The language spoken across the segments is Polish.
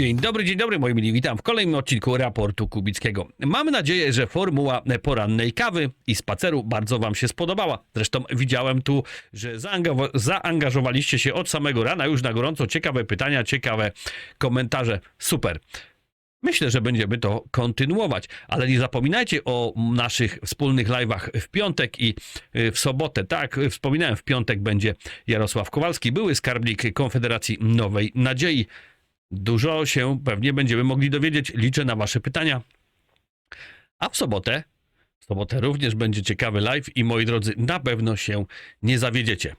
Dzień dobry, dzień dobry moi mili, witam w kolejnym odcinku raportu Kubickiego. Mam nadzieję, że formuła porannej kawy i spaceru bardzo wam się spodobała. Zresztą widziałem tu, że zaangażo- zaangażowaliście się od samego rana już na gorąco. Ciekawe pytania, ciekawe komentarze. Super. Myślę, że będziemy to kontynuować, ale nie zapominajcie o naszych wspólnych live'ach w piątek i y, w sobotę. Tak, y, wspominałem, w piątek będzie Jarosław Kowalski, były skarbnik Konfederacji Nowej Nadziei. Dużo się pewnie będziemy mogli dowiedzieć. Liczę na Wasze pytania. A w sobotę, w sobotę również będzie ciekawy live i moi drodzy, na pewno się nie zawiedziecie.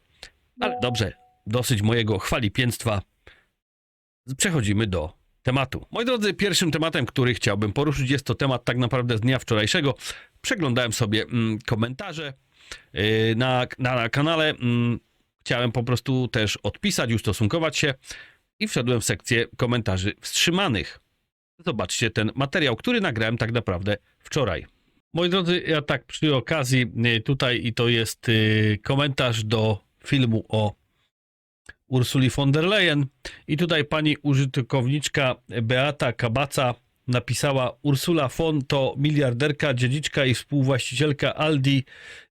Ale dobrze, dosyć mojego chwalipięctwa. Przechodzimy do tematu. Moi drodzy, pierwszym tematem, który chciałbym poruszyć, jest to temat tak naprawdę z dnia wczorajszego. Przeglądałem sobie mm, komentarze yy, na, na, na kanale. Mm, chciałem po prostu też odpisać, ustosunkować się i wszedłem w sekcję komentarzy wstrzymanych. Zobaczcie ten materiał, który nagrałem tak naprawdę wczoraj. Moi drodzy, ja tak przy okazji y, tutaj i to jest y, komentarz do filmu o Ursuli von der Leyen i tutaj pani użytkowniczka Beata Kabaca napisała Ursula von to miliarderka, dziedziczka i współwłaścicielka Aldi.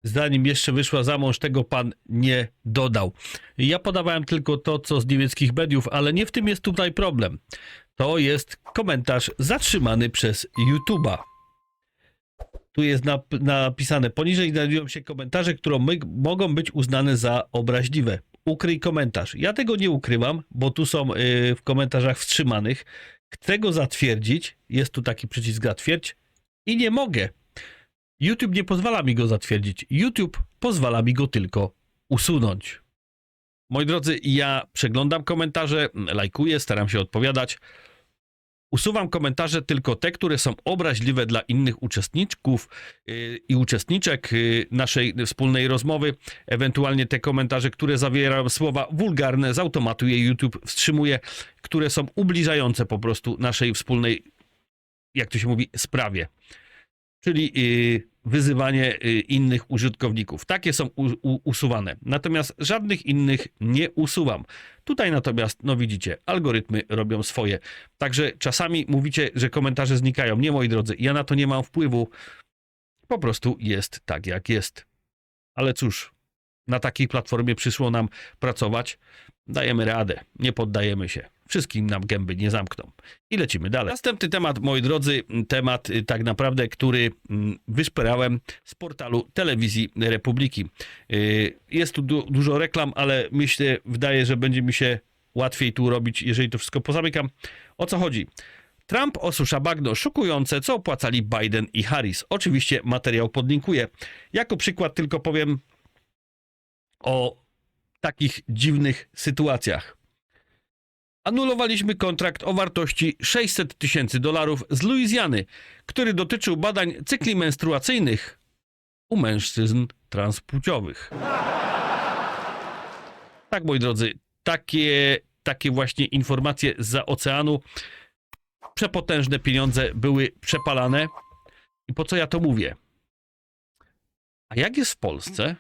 Zanim jeszcze wyszła za mąż, tego pan nie dodał. Ja podawałem tylko to, co z niemieckich mediów, ale nie w tym jest tutaj problem. To jest komentarz zatrzymany przez YouTube'a. Tu jest nap- napisane, poniżej znajdują się komentarze, które mogą być uznane za obraźliwe. Ukryj komentarz. Ja tego nie ukrywam, bo tu są y, w komentarzach wstrzymanych. Chcę go zatwierdzić. Jest tu taki przycisk zatwierdź i nie mogę. YouTube nie pozwala mi go zatwierdzić. YouTube pozwala mi go tylko usunąć. Moi drodzy, ja przeglądam komentarze, lajkuję, staram się odpowiadać. Usuwam komentarze tylko te, które są obraźliwe dla innych uczestniczków yy, i uczestniczek yy, naszej wspólnej rozmowy. Ewentualnie te komentarze, które zawierają słowa wulgarne, z automatu je YouTube wstrzymuje, które są ubliżające po prostu naszej wspólnej, jak to się mówi, sprawie. Czyli yy, wyzywanie yy, innych użytkowników. Takie są usuwane. Natomiast żadnych innych nie usuwam. Tutaj natomiast, no widzicie, algorytmy robią swoje. Także czasami mówicie, że komentarze znikają. Nie, moi drodzy, ja na to nie mam wpływu. Po prostu jest tak, jak jest. Ale cóż, na takiej platformie przyszło nam pracować. Dajemy radę, nie poddajemy się. Wszystkim nam gęby nie zamkną. I lecimy dalej. Następny temat, moi drodzy, temat y, tak naprawdę, który mm, wyszperałem z portalu Telewizji Republiki. Y, Jest tu du- dużo reklam, ale myślę, wydaje, że będzie mi się łatwiej tu robić, jeżeli to wszystko pozamykam. O co chodzi? Trump osusza bagno szokujące, co opłacali Biden i Harris. Oczywiście materiał podlinkuję. Jako przykład tylko powiem o takich dziwnych sytuacjach. Anulowaliśmy kontrakt o wartości 600 tysięcy dolarów z Luizjany, który dotyczył badań cykli menstruacyjnych u mężczyzn transpłciowych. Tak, moi drodzy, takie, takie właśnie informacje za oceanu. Przepotężne pieniądze były przepalane. I po co ja to mówię? A jak jest w Polsce?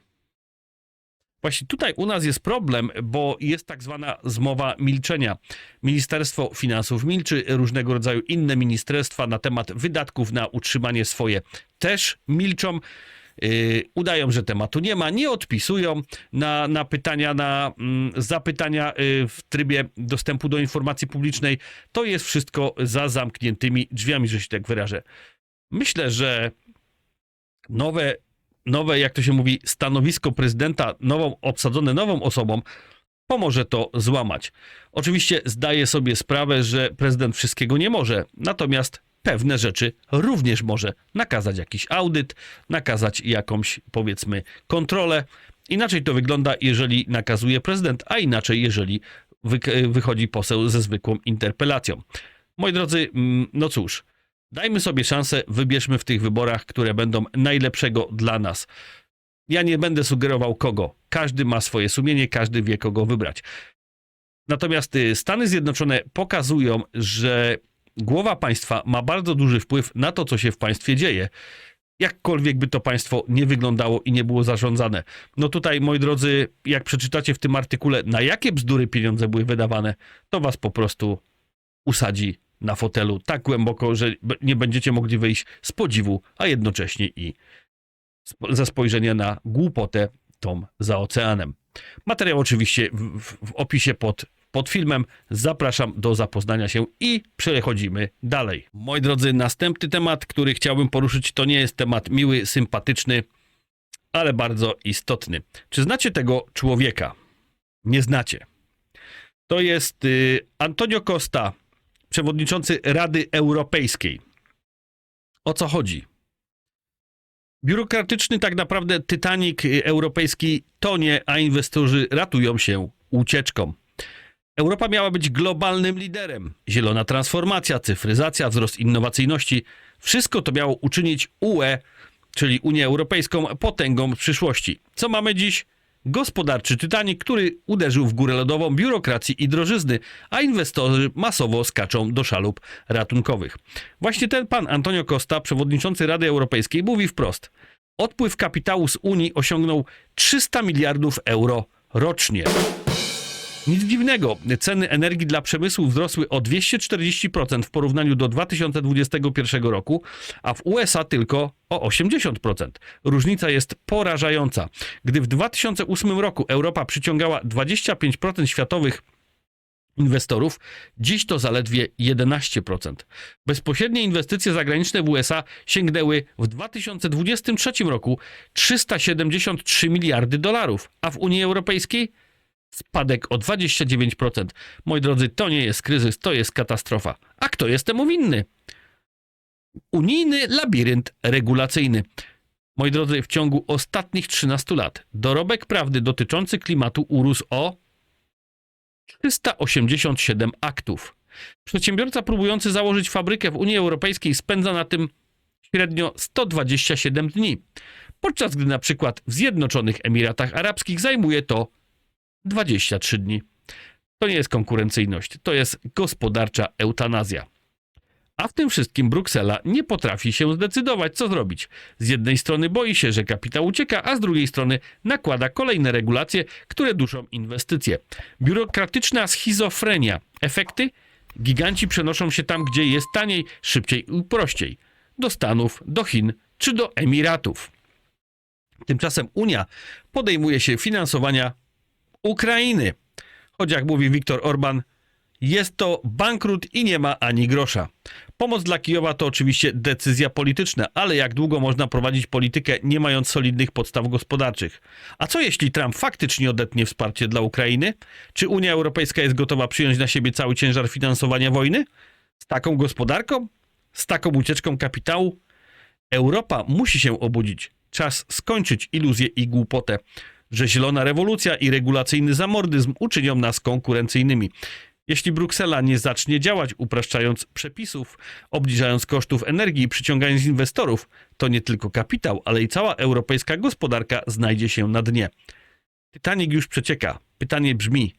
Właśnie tutaj u nas jest problem, bo jest tak zwana zmowa milczenia. Ministerstwo Finansów milczy, różnego rodzaju inne ministerstwa na temat wydatków na utrzymanie swoje też milczą. Yy, udają, że tematu nie ma, nie odpisują na, na pytania, na mm, zapytania yy, w trybie dostępu do informacji publicznej. To jest wszystko za zamkniętymi drzwiami, że się tak wyrażę. Myślę, że nowe nowe, jak to się mówi, stanowisko prezydenta, nową, obsadzone nową osobą, pomoże to złamać. Oczywiście zdaję sobie sprawę, że prezydent wszystkiego nie może, natomiast pewne rzeczy również może nakazać jakiś audyt, nakazać jakąś, powiedzmy, kontrolę. Inaczej to wygląda, jeżeli nakazuje prezydent, a inaczej, jeżeli wy- wychodzi poseł ze zwykłą interpelacją. Moi drodzy, mm, no cóż, Dajmy sobie szansę, wybierzmy w tych wyborach, które będą najlepszego dla nas. Ja nie będę sugerował kogo. Każdy ma swoje sumienie, każdy wie kogo wybrać. Natomiast y, Stany Zjednoczone pokazują, że głowa państwa ma bardzo duży wpływ na to, co się w państwie dzieje. Jakkolwiek by to państwo nie wyglądało i nie było zarządzane. No tutaj, moi drodzy, jak przeczytacie w tym artykule, na jakie bzdury pieniądze były wydawane, to was po prostu usadzi na fotelu tak głęboko, że nie będziecie mogli wyjść z podziwu, a jednocześnie i ze spojrzenia na głupotę tą za oceanem. Materiał oczywiście w, w, w opisie pod, pod filmem. Zapraszam do zapoznania się i przechodzimy dalej. Moi drodzy, następny temat, który chciałbym poruszyć, to nie jest temat miły, sympatyczny, ale bardzo istotny. Czy znacie tego człowieka? Nie znacie. To jest y, Antonio Costa, przewodniczący Rady Europejskiej. O co chodzi? Biurokratyczny tak naprawdę Titanic europejski tonie, a inwestorzy ratują się ucieczką. Europa miała być globalnym liderem. Zielona transformacja, cyfryzacja, wzrost innowacyjności wszystko to miało uczynić UE, czyli Unię Europejską, potęgą przyszłości. Co mamy dziś? Gospodarczy Titanic, który uderzył w górę lodową biurokracji i drożyzny, a inwestorzy masowo skaczą do szalup ratunkowych. Właśnie ten pan Antonio Costa, przewodniczący Rady Europejskiej, mówi wprost: Odpływ kapitału z Unii osiągnął 300 miliardów euro rocznie. Nic dziwnego, ceny energii dla przemysłu wzrosły o 240% w porównaniu do 2021 roku, a w USA tylko o 80%. Różnica jest porażająca. Gdy w 2008 roku Europa przyciągała 25% światowych inwestorów, dziś to zaledwie 11%. Bezpośrednie inwestycje zagraniczne w USA sięgnęły w 2023 roku 373 miliardy dolarów, a w Unii Europejskiej spadek o 29%. Moi drodzy, to nie jest kryzys, to jest katastrofa. A kto jest temu winny? Unijny labirynt regulacyjny. Moi drodzy, w ciągu ostatnich 13 lat dorobek prawdy dotyczący klimatu urósł o 387 aktów. Przedsiębiorca próbujący założyć fabrykę w Unii Europejskiej spędza na tym średnio 127 dni, podczas gdy na przykład w Zjednoczonych Emiratach Arabskich zajmuje to 23 dni. To nie jest konkurencyjność, to jest gospodarcza eutanazja. A w tym wszystkim Bruksela nie potrafi się zdecydować, co zrobić. Z jednej strony boi się, że kapitał ucieka, a z drugiej strony nakłada kolejne regulacje, które duszą inwestycje. Biurokratyczna schizofrenia. Efekty? Giganci przenoszą się tam, gdzie jest taniej, szybciej i prościej. Do Stanów, do Chin czy do Emiratów. Tymczasem Unia podejmuje się finansowania Ukrainy. Choć jak mówi Viktor Orban, jest to bankrut i nie ma ani grosza. Pomoc dla Kijowa to oczywiście decyzja polityczna, ale jak długo można prowadzić politykę nie mając solidnych podstaw gospodarczych? A co jeśli Trump faktycznie odetnie wsparcie dla Ukrainy? Czy Unia Europejska jest gotowa przyjąć na siebie cały ciężar finansowania wojny? Z taką gospodarką? Z taką ucieczką kapitału? Europa musi się obudzić. Czas skończyć iluzję i głupotę, że zielona rewolucja i regulacyjny zamordyzm uczynią nas konkurencyjnymi. Jeśli Bruksela nie zacznie działać, upraszczając przepisów, obniżając kosztów energii i przyciągając inwestorów, to nie tylko kapitał, ale i cała europejska gospodarka znajdzie się na dnie. Titanic już przecieka. Pytanie brzmi: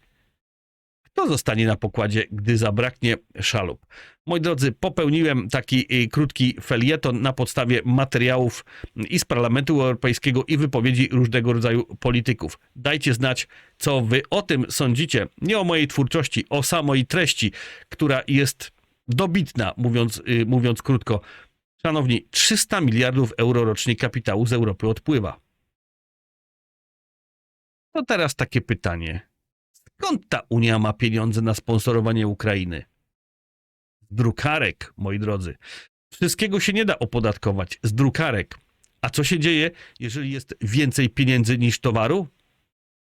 kto zostanie na pokładzie, gdy zabraknie szalup? Moi drodzy, popełniłem taki y, krótki felieton na podstawie materiałów i z Parlamentu Europejskiego i wypowiedzi różnego rodzaju polityków. Dajcie znać, co wy o tym sądzicie. Nie o mojej twórczości, o samej treści, która jest dobitna, mówiąc, y, mówiąc krótko. Szanowni, 300 miliardów euro rocznie kapitału z Europy odpływa. To teraz takie pytanie. Skąd ta Unia ma pieniądze na sponsorowanie Ukrainy? Drukarek, moi drodzy. Wszystkiego się nie da opodatkować z drukarek. A co się dzieje, jeżeli jest więcej pieniędzy niż towaru?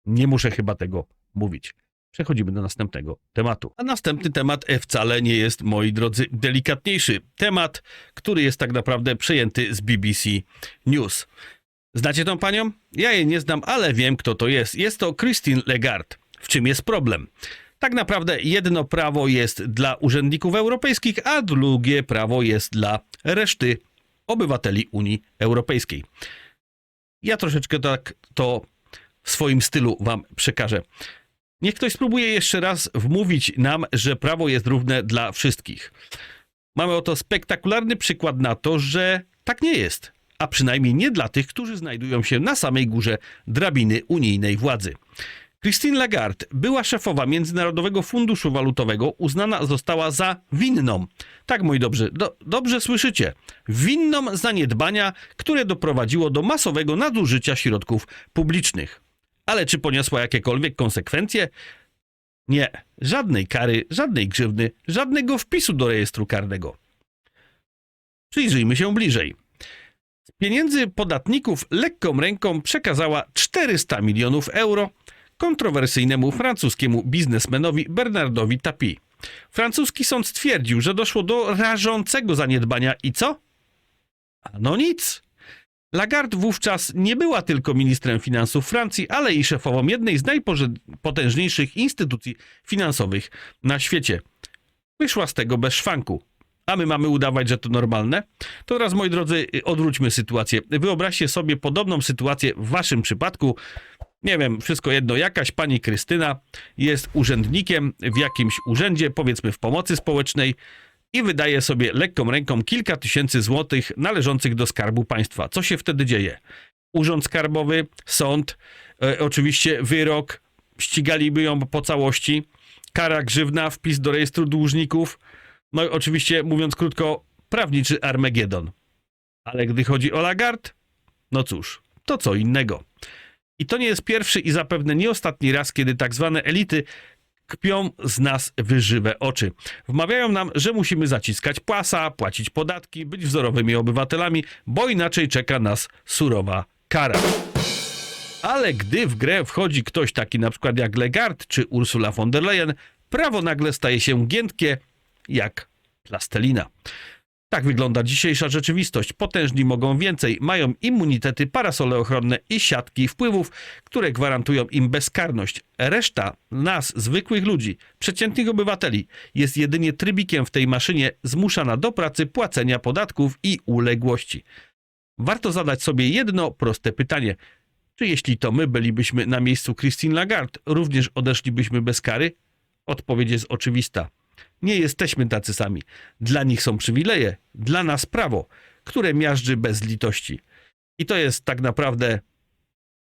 Nie muszę chyba tego mówić. Przechodzimy do następnego tematu. A następny temat wcale nie jest, moi drodzy, delikatniejszy. Temat, który jest tak naprawdę przejęty z BBC News. Znacie tą panią? Ja jej nie znam, ale wiem, kto to jest. Jest to Christine Lagarde. W czym jest problem? Tak naprawdę jedno prawo jest dla urzędników europejskich, a drugie prawo jest dla reszty obywateli Unii Europejskiej. Ja troszeczkę tak to w swoim stylu wam przekażę. Niech ktoś spróbuje jeszcze raz wmówić nam, że prawo jest równe dla wszystkich. Mamy oto spektakularny przykład na to, że tak nie jest, a przynajmniej nie dla tych, którzy znajdują się na samej górze drabiny unijnej władzy. Christine Lagarde, była szefowa Międzynarodowego Funduszu Walutowego, uznana została za winną. Tak, moi dobrzy, do, dobrze słyszycie. Winną zaniedbania, które doprowadziło do masowego nadużycia środków publicznych. Ale czy poniosła jakiekolwiek konsekwencje? Nie, żadnej kary, żadnej grzywny, żadnego wpisu do rejestru karnego. Przyjrzyjmy się bliżej. Z pieniędzy podatników lekką ręką przekazała 400 milionów euro kontrowersyjnemu francuskiemu biznesmenowi Bernardowi Tapie. Francuski sąd stwierdził, że doszło do rażącego zaniedbania i co? Ano nic. Lagarde wówczas nie była tylko ministrem finansów Francji, ale i szefową jednej z najpotężniejszych instytucji finansowych na świecie. Wyszła z tego bez szwanku. A my mamy udawać, że to normalne? To teraz, moi drodzy, odwróćmy sytuację. Wyobraźcie sobie podobną sytuację w waszym przypadku. Nie wiem, wszystko jedno, jakaś pani Krystyna jest urzędnikiem w jakimś urzędzie, powiedzmy w pomocy społecznej, i wydaje sobie lekką ręką kilka tysięcy złotych należących do skarbu państwa. Co się wtedy dzieje? Urząd Skarbowy, sąd, e, oczywiście wyrok, ścigaliby ją po całości, kara grzywna, wpis do rejestru dłużników, no oczywiście, mówiąc krótko, prawniczy Armagedon. Ale gdy chodzi o Lagarde, no cóż, to co innego. I to nie jest pierwszy i zapewne nie ostatni raz, kiedy tak zwane elity kpią z nas wyżywe oczy. Wmawiają nam, że musimy zaciskać płasa, płacić podatki, być wzorowymi obywatelami, bo inaczej czeka nas surowa kara. Ale gdy w grę wchodzi ktoś taki na przykład jak Legard czy Ursula von der Leyen, prawo nagle staje się giętkie jak plastelina. Tak wygląda dzisiejsza rzeczywistość. Potężni mogą więcej, mają immunitety, parasole ochronne i siatki wpływów, które gwarantują im bezkarność. Reszta nas, zwykłych ludzi, przeciętnych obywateli, jest jedynie trybikiem w tej maszynie zmuszana do pracy, płacenia podatków i uległości. Warto zadać sobie jedno proste pytanie. Czy jeśli to my bylibyśmy na miejscu Christine Lagarde, również odeszlibyśmy bez kary? Odpowiedź jest oczywista. Nie jesteśmy tacy sami. Dla nich są przywileje, dla nas prawo, które miażdży bez litości. I to jest tak naprawdę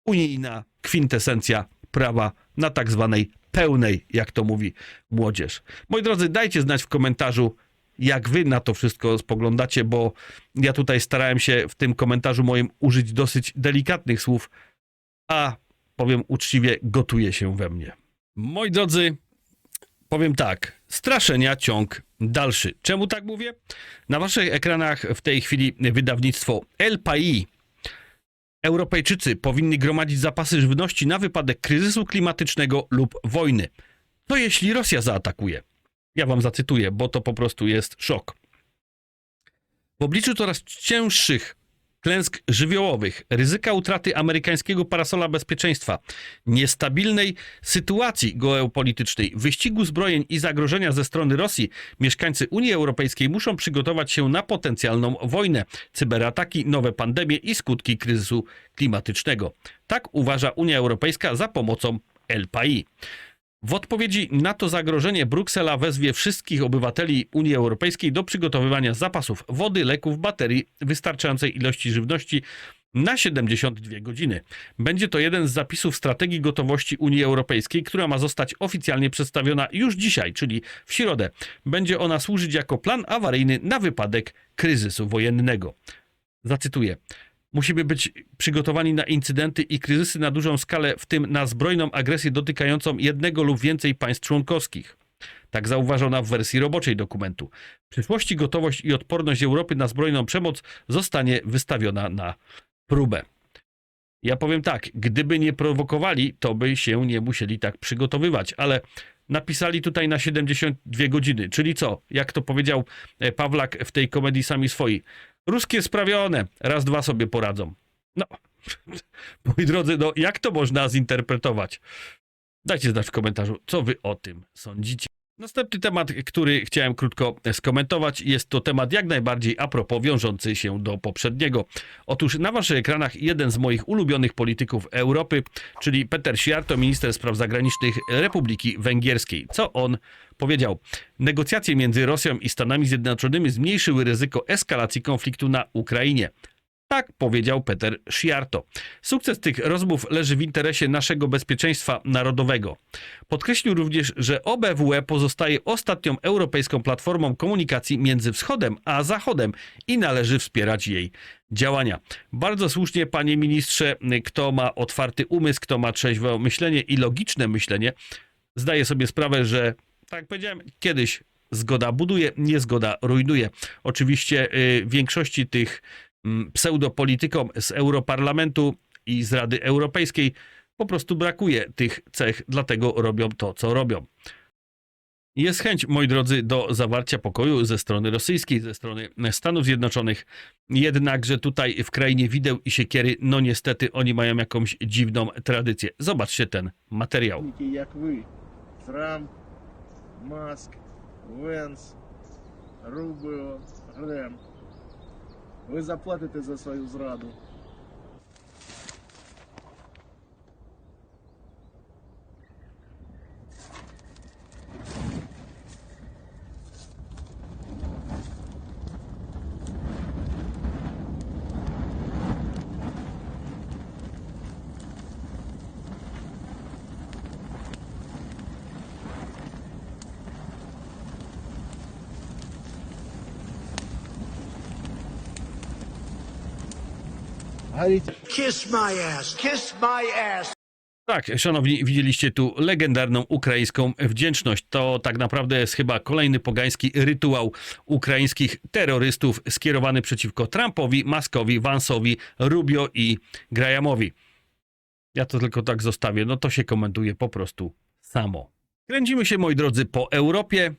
unijna kwintesencja prawa na tak zwanej pełnej, jak to mówi młodzież. Moi drodzy, dajcie znać w komentarzu, jak wy na to wszystko spoglądacie, bo ja tutaj starałem się w tym komentarzu moim użyć dosyć delikatnych słów, a powiem uczciwie, gotuje się we mnie. Moi drodzy, powiem tak, straszenia ciąg dalszy. Czemu tak mówię? Na waszych ekranach w tej chwili wydawnictwo El Pai. Europejczycy powinni gromadzić zapasy żywności na wypadek kryzysu klimatycznego lub wojny. To jeśli Rosja zaatakuje. Ja wam zacytuję, bo to po prostu jest szok. W obliczu coraz cięższych klęsk żywiołowych, ryzyka utraty amerykańskiego parasola bezpieczeństwa, niestabilnej sytuacji geopolitycznej, wyścigu zbrojeń i zagrożenia ze strony Rosji, mieszkańcy Unii Europejskiej muszą przygotować się na potencjalną wojnę, cyberataki, nowe pandemie i skutki kryzysu klimatycznego. Tak uważa Unia Europejska za pomocą LPI. W odpowiedzi na to zagrożenie Bruksela wezwie wszystkich obywateli Unii Europejskiej do przygotowywania zapasów wody, leków, baterii, wystarczającej ilości żywności na 72 godziny. Będzie to jeden z zapisów strategii gotowości Unii Europejskiej, która ma zostać oficjalnie przedstawiona już dzisiaj, czyli w środę. Będzie ona służyć jako plan awaryjny na wypadek kryzysu wojennego. Zacytuję. Musimy być przygotowani na incydenty i kryzysy na dużą skalę, w tym na zbrojną agresję dotykającą jednego lub więcej państw członkowskich. Tak zauważona w wersji roboczej dokumentu. W przyszłości gotowość i odporność Europy na zbrojną przemoc zostanie wystawiona na próbę. Ja powiem tak, gdyby nie prowokowali, to by się nie musieli tak przygotowywać, ale napisali tutaj na 72 godziny, czyli co? Jak to powiedział e, Pawlak w tej komedii Sami Swoi. Ruskie sprawione, raz, dwa sobie poradzą. No, moi drodzy, no jak to można zinterpretować? Dajcie znać w komentarzu, co wy o tym sądzicie. Następny temat, który chciałem krótko skomentować, jest to temat jak najbardziej a propos wiążący się do poprzedniego. Otóż na waszych ekranach jeden z moich ulubionych polityków Europy, czyli Peter Siarto, minister spraw zagranicznych Republiki Węgierskiej. Co on powiedział? Negocjacje między Rosją i Stanami Zjednoczonymi zmniejszyły ryzyko eskalacji konfliktu na Ukrainie. Tak powiedział Peter Sciarto. Sukces tych rozmów leży w interesie naszego bezpieczeństwa narodowego. Podkreślił również, że OBWE pozostaje ostatnią europejską platformą komunikacji między Wschodem a Zachodem i należy wspierać jej działania. Bardzo słusznie, panie ministrze, kto ma otwarty umysł, kto ma trzeźwe myślenie i logiczne myślenie, zdaje sobie sprawę, że, tak jak powiedziałem, kiedyś zgoda buduje, niezgoda rujnuje. Oczywiście y, większości tych Mm, pseudopolitykom z Europarlamentu i z Rady Europejskiej po prostu brakuje tych cech, dlatego robią to, co robią. Jest chęć, moi drodzy, do zawarcia pokoju ze strony rosyjskiej, ze strony Stanów Zjednoczonych. Jednakże tutaj w krainie wideł i siekiery, no niestety oni mają jakąś dziwną tradycję. Zobaczcie ten materiał. Jak wy, Trump, Musk, Vance, Rubio, Rem, Ви заплатите за свою зраду. Kiss my ass. Kiss my ass. Tak, szanowni, widzieliście tu legendarną ukraińską wdzięczność. To tak naprawdę jest chyba kolejny pogański rytuał ukraińskich terrorystów skierowany przeciwko Trumpowi, Maskowi, Vansowi, Rubio i Grahamowi. Ja to tylko tak zostawię, no to się komentuje po prostu samo. Kręcimy się, moi drodzy, po Europie.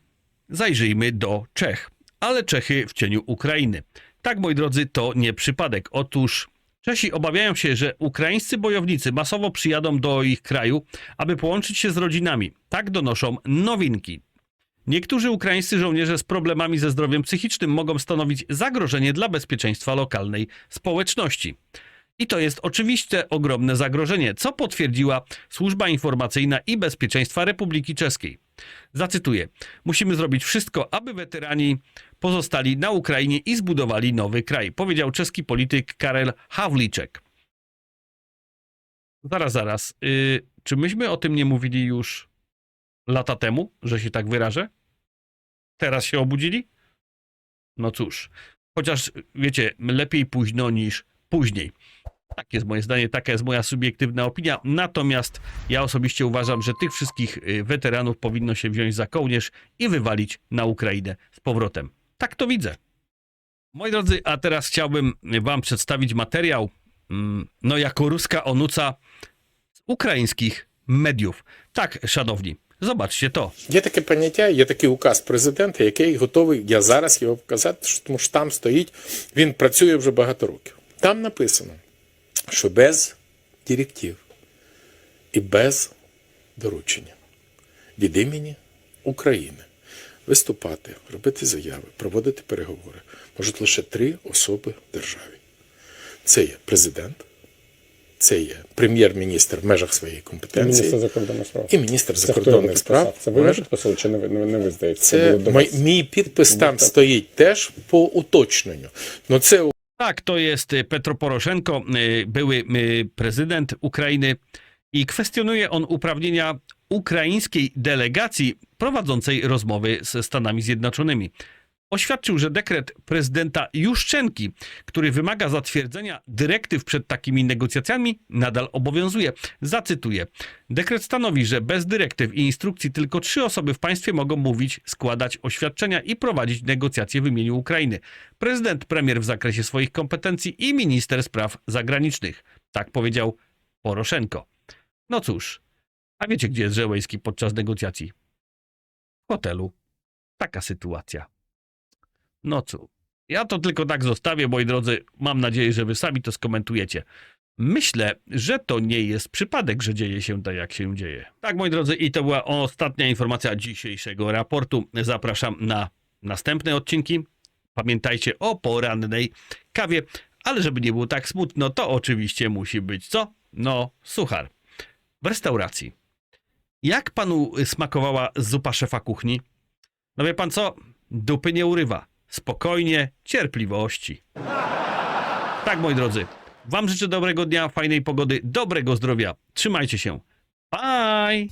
Zajrzyjmy do Czech, ale Czechy w cieniu Ukrainy. Tak, moi drodzy, to nie przypadek. Otóż Czesi obawiają się, że ukraińscy bojownicy masowo przyjadą do ich kraju, aby połączyć się z rodzinami. Tak donoszą nowinki. Niektórzy ukraińscy żołnierze z problemami ze zdrowiem psychicznym mogą stanowić zagrożenie dla bezpieczeństwa lokalnej społeczności. I to jest oczywiście ogromne zagrożenie, co potwierdziła Służba Informacyjna i Bezpieczeństwa Republiki Czeskiej. Zacytuję: Musimy zrobić wszystko, aby weterani pozostali na Ukrainie i zbudowali nowy kraj, powiedział czeski polityk Karel Havlicek. Zaraz, zaraz. Yy, czy myśmy o tym nie mówili już lata temu, że się tak wyrażę? Teraz się obudzili? No cóż, chociaż wiecie, lepiej późno niż później. Tak jest moje zdanie, taka jest moja subiektywna opinia. Natomiast ja osobiście uważam, że tych wszystkich y, weteranów powinno się wziąć za kołnierz i wywalić na Ukrainę z powrotem. Tak to widzę. Moi drodzy, a teraz chciałbym wam przedstawić materiał, mm, no jako ruska onuca z ukraińskich mediów. Tak, szanowni, zobaczcie to. Є таке поняття, є такий указ президента, який готовий я зараз його показати, що- тому що там стоїть, він працює вже багато років. Там написано, що без директив і без доручення від імені України виступати, робити заяви, проводити переговори можуть лише три особи в державі. Це є президент, це є прем'єр-міністр в межах своєї компетенції. Міністр закордонних справ. І міністр Це закордонних справ. Це ви підписали чи не ви, не, ви здається? Це до мій, підпис там стоїть теж по уточненню. Ну це Tak, to jest y, Petro Poroszenko, y, były y, prezydent Ukrainy i kwestionuje on uprawnienia ukraińskiej delegacji prowadzącej rozmowy ze Stanami Zjednoczonymi. Oświadczył, że dekret prezydenta Juszczenki, który wymaga zatwierdzenia dyrektyw przed takimi negocjacjami, nadal obowiązuje. Zacytuję. Dekret stanowi, że bez dyrektyw i instrukcji tylko trzy osoby w państwie mogą mówić, składać oświadczenia i prowadzić negocjacje w imieniu Ukrainy. Prezydent, premier w zakresie swoich kompetencji i minister spraw zagranicznych. Tak powiedział Poroszenko. No cóż, a wiecie, gdzie jest Żeleński podczas negocjacji? W hotelu. Taka sytuacja. No cóż, ja to tylko tak zostawię, moi drodzy. Mam nadzieję, że wy sami to skomentujecie. Myślę, że to nie jest przypadek, że dzieje się tak, jak się dzieje. Tak, moi drodzy, i to była ostatnia informacja dzisiejszego raportu. Zapraszam na następne odcinki. Pamiętajcie o porannej kawie, ale żeby nie było tak smutno, to oczywiście musi być co? No, suchar. W restauracji. Jak panu smakowała zupa szefa kuchni? No wie pan co? Dupy nie urywa. Spokojnie, cierpliwości. Tak, moi drodzy. Wam życzę dobrego dnia, fajnej pogody, dobrego zdrowia. Trzymajcie się. Bye!